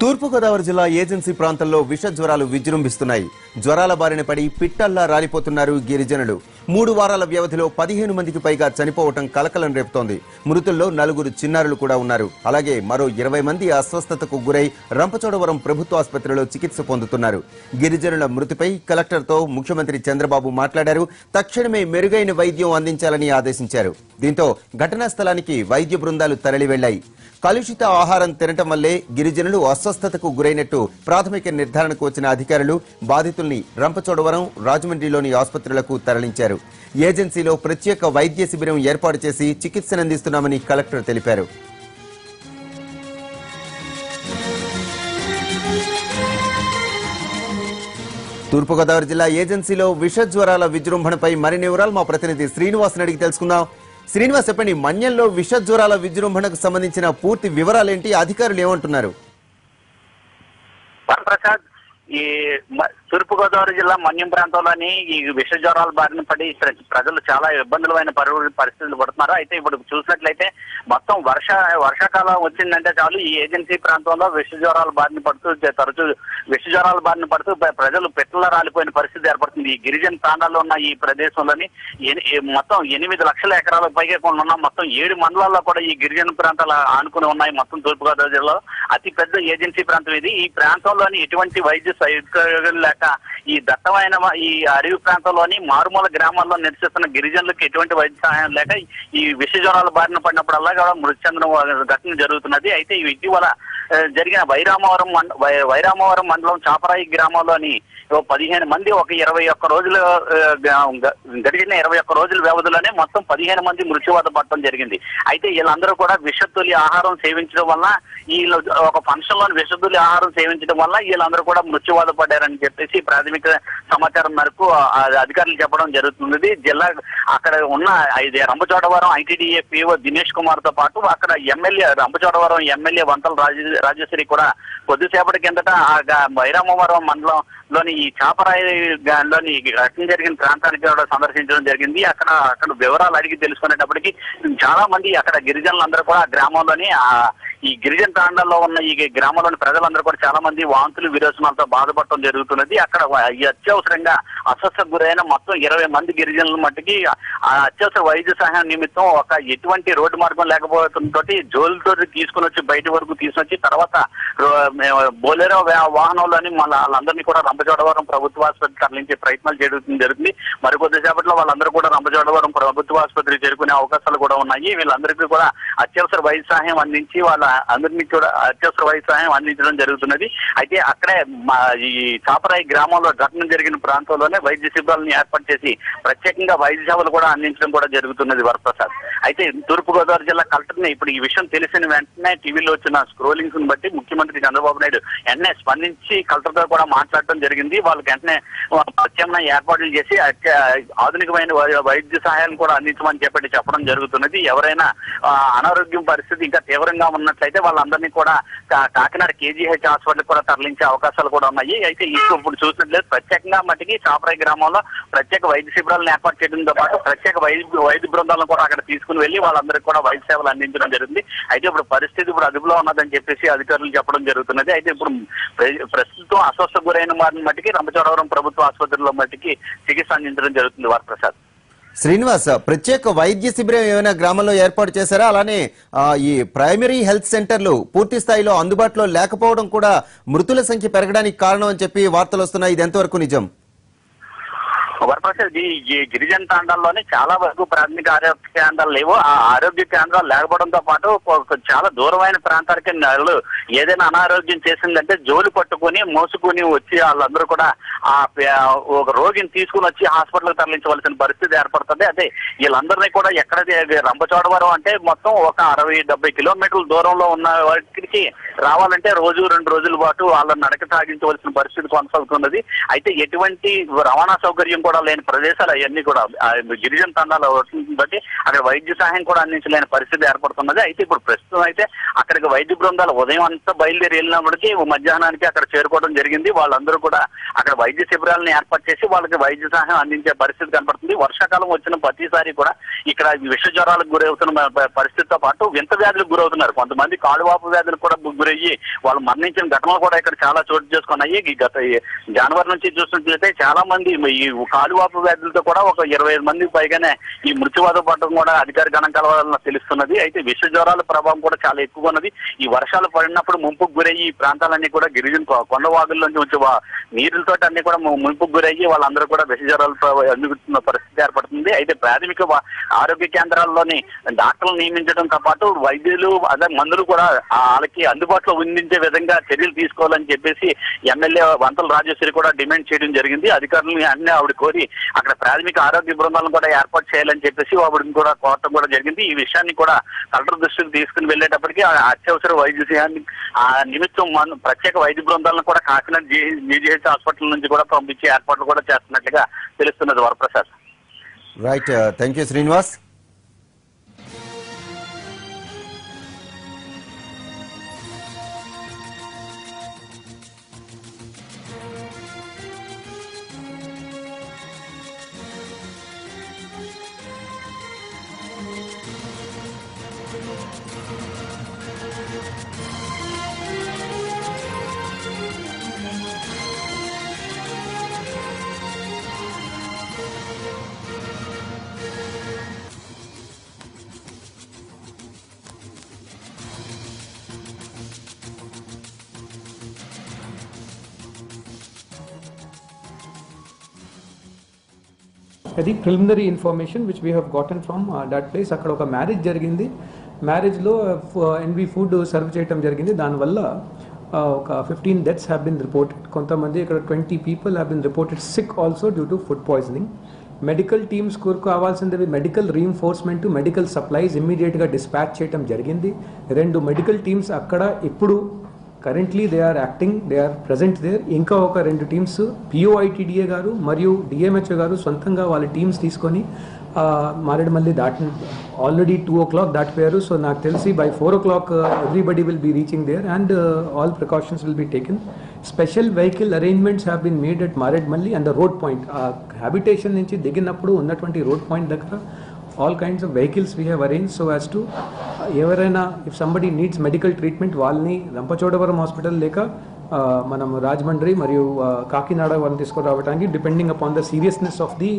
తూర్పుగోదావరి జిల్లా ఏజెన్సీ ప్రాంతంలో విష జ్వరాలు విజృంభిస్తున్నాయి. జ్వరాల బారిన పడి పిట్టల్లా రాలిపోతున్నారు గిరిజనులు. మూడు వారాల వ్యవధిలో పదిహేను మందికి పైగా చనిపోవటం కలకలం రేపుతోంది. మృతుల్లో నలుగురు చిన్నారులు కూడా ఉన్నారు. అలాగే మరో ఇరవై మంది అస్వస్థతకు గురై రంపచోడవరం ప్రభుత్వ ఆసుపత్రిలో చికిత్స పొందుతున్నారు. గిరిజనుల మృతిపై కలెక్టర్తో ముఖ్యమంత్రి చంద్రబాబు మాట్లాడారు. తక్షణమే మెరుగైన వైద్యం అందించాలని ఆదేశించారు. దీంతో ఘటనా స్థలానికి వైద్య బృందాలు తరలి వెళ్ళాయి కలుషిత ఆహారం తినటం వల్లే గిరిజనులు అస్వస్థతకు గురైనట్టు ప్రాథమిక నిర్ధారణకు వచ్చిన అధికారులు బాధితుల్ని రంపచోడవరం రాజమండ్రిలోని ఆసుపత్రులకు తరలించారు. ఏజెన్సీలో ప్రత్యేక వైద్య శిబిరం ఏర్పాటు చేసి చికిత్సనందిస్తున్నామని కలెక్టర్ తెలిపారు. తూర్పుగోదావరి జిల్లా ఏజెన్సీలో విష జ్వరాల విజృంభణపై మరిన్ని వివరాలు మా ప్రతినిధి శ్రీనివాస్ని అడిగి తెలుసుకుందాం. శ్రీనివాస్ చెప్పండి మన్యంలో విష జ్వరాల విజృంభణకు సంబంధించిన పూర్తి వివరాలేంటి? అధికారులు ఏమంటున్నారు? ప్రసాద్ ఈ మ- తూర్పుగోదావరి జిల్లా మన్యం ప్రాంతంలోని ఈ విష జ్వరాల బారిన పడి ప్రజలు చాలా ఇబ్బందులమైన పరిస్థితులు పడుతున్నారు. అయితే ఇప్పుడు చూసినట్లయితే మొత్తం వర్ష వర్షాకాలం వచ్చిందంటే చాలు ఈ ఏజెన్సీ ప్రాంతంలో విష జ్వరాలు బారిన పడుతూ తరచూ విష జ్వరాల బారిన పడుతూ ప్రజలు పెట్టుల రాలిపోయిన పరిస్థితి ఏర్పడుతుంది. ఈ గిరిజన ప్రాంతాల్లో ఉన్న ఈ ప్రదేశంలోని మొత్తం ఎనిమిది లక్షల ఎకరాలకు పైగా కొన్ని ఉన్న మొత్తం ఏడు మండలాల్లో కూడా ఈ గిరిజన ప్రాంతాలు ఆనుకుని ఉన్నాయి. మొత్తం తూర్పుగోదావరి జిల్లాలో అతి పెద్ద ఏజెన్సీ ప్రాంతం ఇది. ఈ ప్రాంతంలోని ఎటువంటి వైద్య సౌకర్యాలు లేక ఈ దట్టమైన ఈ అడవి ప్రాంతంలోని మారుమూల గ్రామాల్లో నివసిస్తున్న గిరిజనులకు ఎటువంటి వైద్య సహాయం లేక ఈ విష జ్వరాల బారిన పడినప్పుడల్లా కూడా మృతి చెందడం ఘటన జరుగుతున్నది. అయితే ఈ ఇటీవల జరిగిన వైరామవరం మండ వై- వైరామవరం మండలం చాపరాయి గ్రామంలోని ఓ పదిహేను మంది ఒక ఇరవై ఒక్క రోజులు జరిగిన గడిచిన ఇరవై ఒక్క రోజుల వ్యవధిలోనే మొత్తం పదిహేను మంది మృత్యువాత పడటం జరిగింది. అయితే వీళ్ళందరూ కూడా విషతులి ఆహారం సేవించడం వల్ల వీళ్ళు ఒక ఫంక్షన్లోని విషతులి ఆహారం సేవించడం వల్ల వీళ్ళందరూ కూడా మృత్యువాత పడ్డారని చెప్పేసి ప్రాథమిక సమాచారం మేరకు అధికారులు చెప్పడం జరుగుతున్నది. జిల్లా అక్కడ ఉన్న ఇది రంపచోడవరం ఐటీడీఏ పిఓ దినేష్ కుమార్తో పాటు అక్కడ ఎమ్మెల్యే రంపచోడవరం ఎమ్మెల్యే వంతల రాజు రాజేశ్వరి కూడా కొద్దిసేపటి కిందట ఆ గ- వైరామవరం మండలంలోని ఈ చాపరాయి లోని ఈ ఘటన జరిగిన ప్రాంతానికి కూడా సందర్శించడం జరిగింది. అక్కడ అక్కడ వివరాలు అడిగి తెలుసుకునేటప్పటికి చాలా మంది అక్కడ గిరిజనులందరూ కూడా గ్రామంలోని ఆ ఈ గిరిజన తాండాల్లో ఉన్న ఈ గ్రామంలోని ప్రజలందరూ కూడా చాలా మంది వాంతులు విరోచనాలతో బాధపడటం జరుగుతున్నది. అక్కడ అత్యవసరంగా అస్వస్థ గురైన మొత్తం ఇరవై మంది గిరిజనుల మట్టికి అత్యవసర వైద్య సహాయం నిమిత్తం ఒక ఎటువంటి రోడ్డు మార్గం లేకపోవడంతో జోలుతో తీసుకుని వచ్చి బయట వరకు తీసుకొచ్చి తర్వాత రో- మేము బోలేరో వా- వాహనంలోని మళ్ళీ వాళ్ళందరినీ కూడా రంపచోడవరం ప్రభుత్వ ఆసుపత్రికి తరలించే ప్రయత్నాలు చేయడం జరుగుతుంది. మరి సేపట్లో వాళ్ళందరూ కూడా రంపచోడవరం ప్రభుత్వ ఆసుపత్రికి చేరుకునే అవకాశాలు కూడా ఉన్నాయి. వీళ్ళందరికీ కూడా అత్యవసర వైద్య సహాయం అందించి వాళ్ళ అందరినీ కూడా అత్యవసర వైద్య సహాయం అందించడం జరుగుతున్నది. అయితే అక్కడే మా ఈ చాపరాయి గ్రామంలో ఘటన జరిగిన ప్రాంతంలోనే వైద్య శిబిరాలను ఏర్పాటు చేసి ప్రత్యేకంగా వైద్య సేవలు కూడా అందించడం కూడా జరుగుతున్నది వరప్రసాద్. అయితే తూర్పుగోదావరి జిల్లా కలెక్టర్ని ఇప్పుడు ఈ విషయం తెలిసిన వెంటనే టీవీలో వచ్చిన స్క్రోలింగ్స్ను బట్టి ముఖ్యమంత్రి చంద్రబాబు నాయుడు వెంటనే స్పందించి కలెక్టర్తో కూడా మాట్లాడటం జరిగింది. వాళ్ళకి వెంటనే ప్రత్యామ్నాయ ఏర్పాట్లు చేసి అత్య- ఆధునికమైన వై- వైద్య సహాయం కూడా అందించమని చెప్పి చెప్పడం జరుగుతున్నది. ఎవరైనా అనారోగ్యం పరిస్థితి ఇంకా తీవ్రంగా చూసినట్లయితే వాళ్ళందరినీ కూడా కాకినాడ కేజీహెచ్ హాస్పిటల్ కూడా తరలించే అవకాశాలు కూడా ఉన్నాయి. అయితే ఇప్పుడు ఇప్పుడు చూసినట్లయితే ప్రత్యేకంగా మటుకి చాపరాయి గ్రామంలో ప్రత్యేక వైద్య శిబిరాలను ఏర్పాటు చేయడంతో పాటు ప్రత్యేక వైద్య వైద్య బృందాలను కూడా అక్కడ తీసుకుని వెళ్ళి వాళ్ళందరికీ కూడా వైద్య సేవలు అందించడం జరిగింది. అయితే ఇప్పుడు పరిస్థితి ఇప్పుడు అదుపులో ఉన్నదని చెప్పేసి అధికారులు చెప్పడం జరుగుతున్నది. అయితే ఇప్పుడు ప్ర- ప్రస్తుతం అస్వస్థ గురైన వారిని మట్టికి రంపచోడవరం ప్రభుత్వ ఆసుపత్రిలో మట్టికి చికిత్స అందించడం జరుగుతుంది వరప్రసాద్. శ్రీనివాస్ ప్రత్యేక వైద్య శిబిరం ఏమైనా గ్రామంలో ఏర్పాటు చేశారా? అలానే ఈ ప్రైమరీ హెల్త్ సెంటర్లు పూర్తి స్థాయిలో అందుబాటులో లేకపోవడం కూడా మృతుల సంఖ్య పెరగడానికి కారణం అని చెప్పి వార్తలు వస్తున్నాయి. ఇది ఎంతవరకు నిజం? వరప్రసాద్ ఈ ఈ గిరిజన తాండాల్లోనే చాలా వరకు ప్రాథమిక ఆరోగ్య కేంద్రాలు లేవు. ఆ ఆరోగ్య కేంద్రాలు లేకపోవడంతో పాటు చాలా దూరమైన ప్రాంతాలకి వాళ్ళు ఏదైనా అనారోగ్యం చేసిందంటే జోలు పట్టుకొని మోసుకొని వచ్చి వాళ్ళందరూ కూడా ఆ ఒక రోగిని తీసుకుని వచ్చి హాస్పిటల్కి తరలించవలసిన పరిస్థితి ఏర్పడుతుంది. అదే వీళ్ళందరినీ కూడా ఎక్కడ రంపచోడవరం అంటే మొత్తం ఒక అరవై డెబ్బై కిలోమీటర్ల దూరంలో ఉన్న వాటికి రావాలంటే రోజు రెండు రోజుల పాటు వాళ్ళని నడక సాగించవలసిన పరిస్థితి కొనసాగుతున్నది. అయితే ఎటువంటి రవాణా సౌకర్యం కూడా లేని ప్రదేశాలు అవన్నీ కూడా గిరిజన తండాలు బట్టి అక్కడ వైద్య సహాయం కూడా అందించలేని పరిస్థితి ఏర్పడుతున్నది. అయితే ఇప్పుడు ప్రస్తుతం అయితే అక్కడికి వైద్య బృందాలు ఉదయం అంతా బయలుదేరి వెళ్ళినప్పటికీ మధ్యాహ్నానికి అక్కడ చేరుకోవడం జరిగింది. వాళ్ళందరూ కూడా అక్కడ వైద్య శిబిరాలను ఏర్పాటు చేసి వాళ్ళకి వైద్య సహాయం అందించే పరిస్థితి కనపడుతుంది. వర్షాకాలం వచ్చిన ప్రతిసారి కూడా ఇక్కడ విష జ్వరాలకు గురవుతున్న పరిస్థితితో పాటు వింత వ్యాధులకు గురవుతున్నారు. కొంతమంది కాలువాపు వ్యాధులకు కూడా గురై గురయ్యి వాళ్ళు మరణించిన ఘటనలు కూడా ఇక్కడ చాలా చోటు చేసుకున్నాయి. ఈ గత జనవరి నుంచి చూసినట్లయితే చాలా మంది ఈ కాలువాపు వ్యాధులతో కూడా ఒక ఇరవై ఐదు మంది పైగానే ఈ మృత్యువాద పడడం కూడా అధికార గణాంకాల వల్ల తెలుస్తున్నది. అయితే విష జ్వరాల ప్రభావం కూడా చాలా ఎక్కువగా ఉన్నది. ఈ వర్షాలు పడినప్పుడు ముంపుకు గురయ్యి ఈ ప్రాంతాలన్నీ కూడా గిరిజన కొ- కొండవాగుల్లోంచి వచ్చే నీరులతో అన్ని కూడా ముంపుకు గురయ్యి వాళ్ళందరూ కూడా విష జ్వరాలు అందుకుతున్న పరిస్థితి ఏర్పడుతుంది. అయితే ప్రాథమిక ఆరోగ్య కేంద్రాల్లోని డాక్టర్లు నియమించడంతో పాటు వైద్యులు అదే మందులు కూడా వాళ్ళకి అందుబాటు అందుబాటులో ఉండించే విధంగా చర్యలు తీసుకోవాలని చెప్పేసి ఎమ్మెల్యే వంతల రాజేశ్వరి కూడా డిమాండ్ చేయడం జరిగింది. అధికారులను అన్ని ఆవిడ కోరి అక్కడ ప్రాథమిక ఆరోగ్య బృందాలను కూడా ఏర్పాటు చేయాలని చెప్పేసి ఆవిడని కూడా కోరటం కూడా జరిగింది. ఈ విషయాన్ని కూడా కలెక్టర్ దృష్టికి తీసుకుని వెళ్ళేటప్పటికి ఆ అత్యవసర వైద్య ఆ నిమిత్తం మనం ప్రత్యేక వైద్య బృందాలను కూడా కాకినాడ జీజీహెచ్ హాస్పిటల్ నుంచి కూడా పంపించే ఏర్పాట్లు కూడా చేస్తున్నట్లుగా తెలుస్తున్నది Varaprasad. Right thank you Srinivas అది preliminary information which we have gotten from that place అక్కడ ఒక మ్యారేజ్ జరిగింది. మ్యారేజ్లో ఎన్వి ఫుడ్ సర్వ్ చేయడం జరిగింది. దానివల్ల uh, ఒక fifteen deaths have been reported కొంతమంది ఇక్కడ twenty people have been reported sick also due to food poisoning medical teams కొరకు కావాల్సింది మెడికల్ రీఎన్ఫోర్స్మెంట్ మెడికల్ సప్లైస్ ఇమ్మీడియట్గా డిస్పాచ్ చేయడం జరిగింది. రెండు మెడికల్ టీమ్స్ అక్కడ ఇప్పుడు currently they are acting they are present there ఇంకా ఒక రెండు టీమ్స్ పిఓఐటీడీఏ గారు మరియు డిఎంహెచ్ఓ గారు సొంతంగా వాళ్ళ టీమ్స్ తీసుకొని మారేడుమల్లి దాటి ఆల్రెడీ టూ ఓ క్లాక్ దాటిపోయారు. సో నాకు తెలిసి by four o'clock everybody will be reaching there and all precautions will be taken special vehicle arrangements have been made at Maredumilli and the road point ఆ habitation నుంచి దిగినప్పుడు ఉన్నటువంటి road point దగ్గర all kinds of vehicles we have arrange so as to ఎవరైనా if somebody needs medical treatment వాళ్ళని Rampachodavaram hospital లేక మనం రాజమండ్రి మరియు కాకినాడ వాళ్ళని తీసుకురావడానికి depending upon the seriousness of the